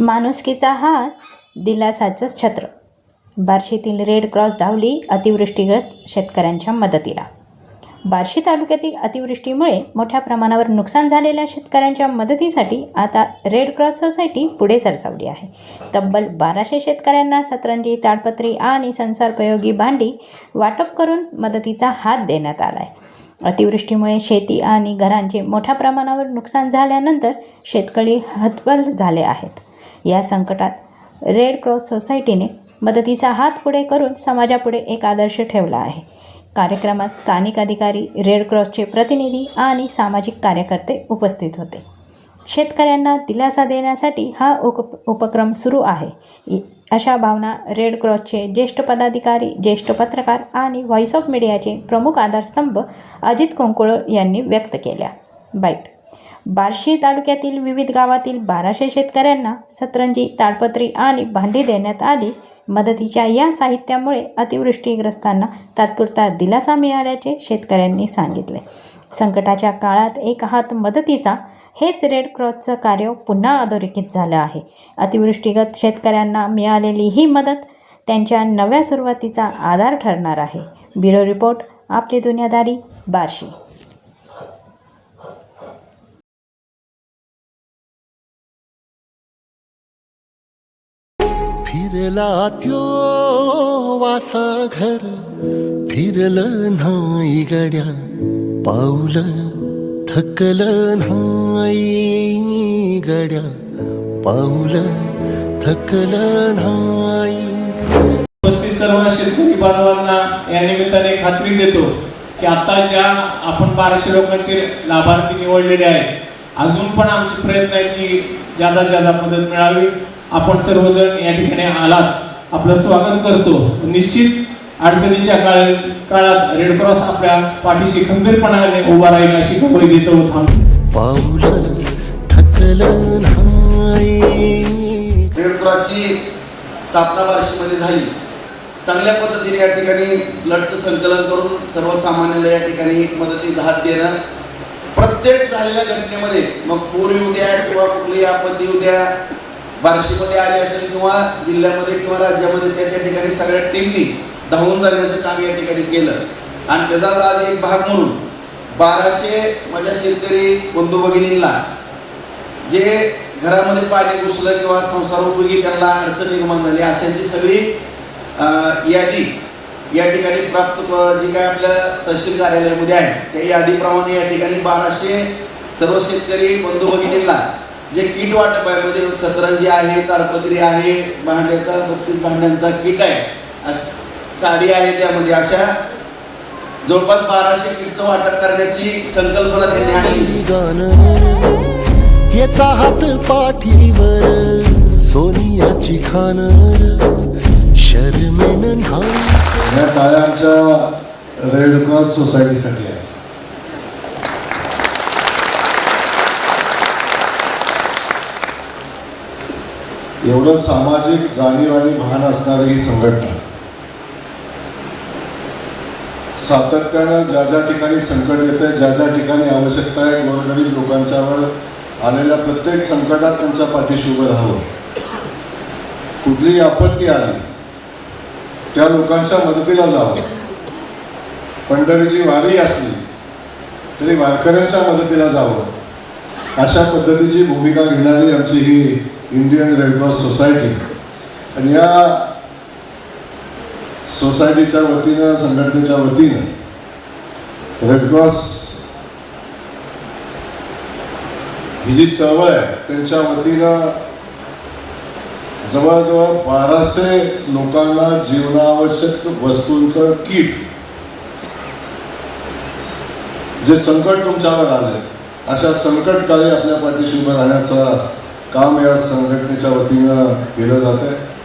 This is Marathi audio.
माणुसकीचा हात दिलासाचं छत्र. बार्शीतील रेड क्रॉस धावली अतिवृष्टीग्रस्त शेतकऱ्यांच्या मदतीला. बार्शी तालुक्यातील अतिवृष्टीमुळे मोठ्या प्रमाणावर नुकसान झालेल्या शेतकऱ्यांच्या मदतीसाठी आता रेड क्रॉस सोसायटी पुढे सरसावली आहे. तब्बल बाराशे शेतकऱ्यांना सतरंजी ताडपत्री आणि संसारोपयोगी भांडी वाटप करून मदतीचा हात देण्यात आला आहे अतिवृष्टीमुळे शेती आणि घरांचे मोठ्या प्रमाणावर नुकसान झाल्यानंतर शेतकरी हतबल झाले आहेत. या संकटात. रेड क्रॉस सोसायटीने मदतीचा हात पुढे करून समाजापुढे एक आदर्श ठेवला आहे. कार्यक्रमात स्थानिक अधिकारी रेड क्रॉसचे प्रतिनिधी आणि सामाजिक कार्यकर्ते उपस्थित होते. शेतकऱ्यांना दिलासा देण्यासाठी हा उप उपक्रम सुरू आहे. अशा भावना रेड क्रॉसचे ज्येष्ठ पदाधिकारी ज्येष्ठ पत्रकार आणि व्हॉइस ऑफ मीडियाचे प्रमुख आधारस्तंभ अजित कोंकुळ यांनी व्यक्त केल्या. बाईट बार्शी तालुक्यातील विविध गावातील बाराशे शेतकऱ्यांना सतरंजी ताडपत्री आणि भांडी देण्यात आली. मदतीच्या या साहित्यामुळे अतिवृष्टीग्रस्तांना तात्पुरता दिलासा मिळाल्याचे शेतकऱ्यांनी सांगितले. संकटाच्या काळात एक हात मदतीचा हेच रेड क्रॉसचं कार्य पुन्हा अधोरेखित झालं आहे. अतिवृष्टीगत शेतकऱ्यांना मिळालेली ही मदत त्यांच्या नव्या सुरुवातीचा आधार ठरणार आहे. ब्युरो रिपोर्ट आपली दुनियादारी बार्शी. फिरला त्यो वासा घर फिरलं नाही गड्या पाऊल थकल नाही गड्या पाऊल थकल नाही. उपस्थित सर्व शेतकरी बांधवांना या निमित्ताने खात्री देतो की आता ज्या आपण बाराशे लोकांचे लाभार्थी निवडलेले आहेत अजून पण आमचे प्रयत्न आहेत की ज्यादा ज्यादा मदत मिळावी. आपण सर्वजण या ठिकाणी आलात. आपलं स्वागत करतो. निश्चित अडचणीच्या काळ काळात रेड क्रॉस आपल्या पाठीशी खंबीरपणाने उभा राहील अशी खबरी देतो पाऊलं रेड क्रॉसची स्थापना बार्शीमध्ये झाली. चांगल्या पद्धतीने या ठिकाणी ब्लडचं संकलन करून सर्वसामान्याला या ठिकाणी मदतीचा हात देणं प्रत्येक झालेल्या घटनेमध्ये मग पूर येऊ द्या किंवा कुठलीही आपत्ती येऊ द्या बार्शीमध्ये आली असेल किंवा जिल्ह्यामध्ये किंवा राज्यामध्ये त्या त्या ठिकाणी सगळ्या टीमनी धावून जाण्याचं काम या ठिकाणी केलं. आणि त्याचाच आज एक भाग म्हणून बाराशे माझ्या शेतकरी बंधू भगिनींना जे घरामध्ये पाणी घुसलं किंवा संसार उपयोगी त्यांना अडचण निर्माण झाली अशांची सगळी यादी या ठिकाणी प्राप्त जी काय आपल्या तहसील कार्यालयामध्ये आहे त्या यादीप्रमाणे या ठिकाणी बाराशे सर्व शेतकरी बंधू भगिनींना जे किट वाटप आहे मध्ये सतरंजी आहे ताडपत्री आहे भांड्याचा बत्तीस भांड्यांचा किट आहे अस- साडी आहे त्यामध्ये अशा जवळपास बाराशे किटचं वाटप करण्याची संकल्पना त्यांनी आणली याचा हात पाठीवर सोनियाची खान शर्मेन या टाळ्या आमच्या रेड क्रॉस सोसायटीसाठी आहे. एवढं सामाजिक जाणीव आणि भान असणारी ही संघटना. सातत्यानं ज्या ज्या ठिकाणी संकट येत आहे ज्या ज्या ठिकाणी आवश्यकता आहे गोरगरीब लोकांच्यावर आलेल्या प्रत्येक संकटात त्यांच्या पाठीशी उभं राहावं. कुठलीही आपत्ती आली त्या लोकांच्या मदतीला जावं. पंढरीची वारी असली तरी वारकऱ्यांच्या मदतीला जावं. अशा पद्धतीची भूमिका घेणारी आमची ही इंडियन रेडक्रॉस सोसायटी आणि या सोसायटीच्या वतीनं संघटनेच्या वतीनं रेडक्रॉस ही जी चळवळ आहे त्यांच्या वतीनं जवळजवळ बाराशे लोकांना जीवनावश्यक वस्तूंचं किट जे संकट तुमच्यावर आले अशा संकटकाळी आपल्या पाठीशी उभं राहण्याचा काम या संघटनेच्या वतीनं केलं जात आहे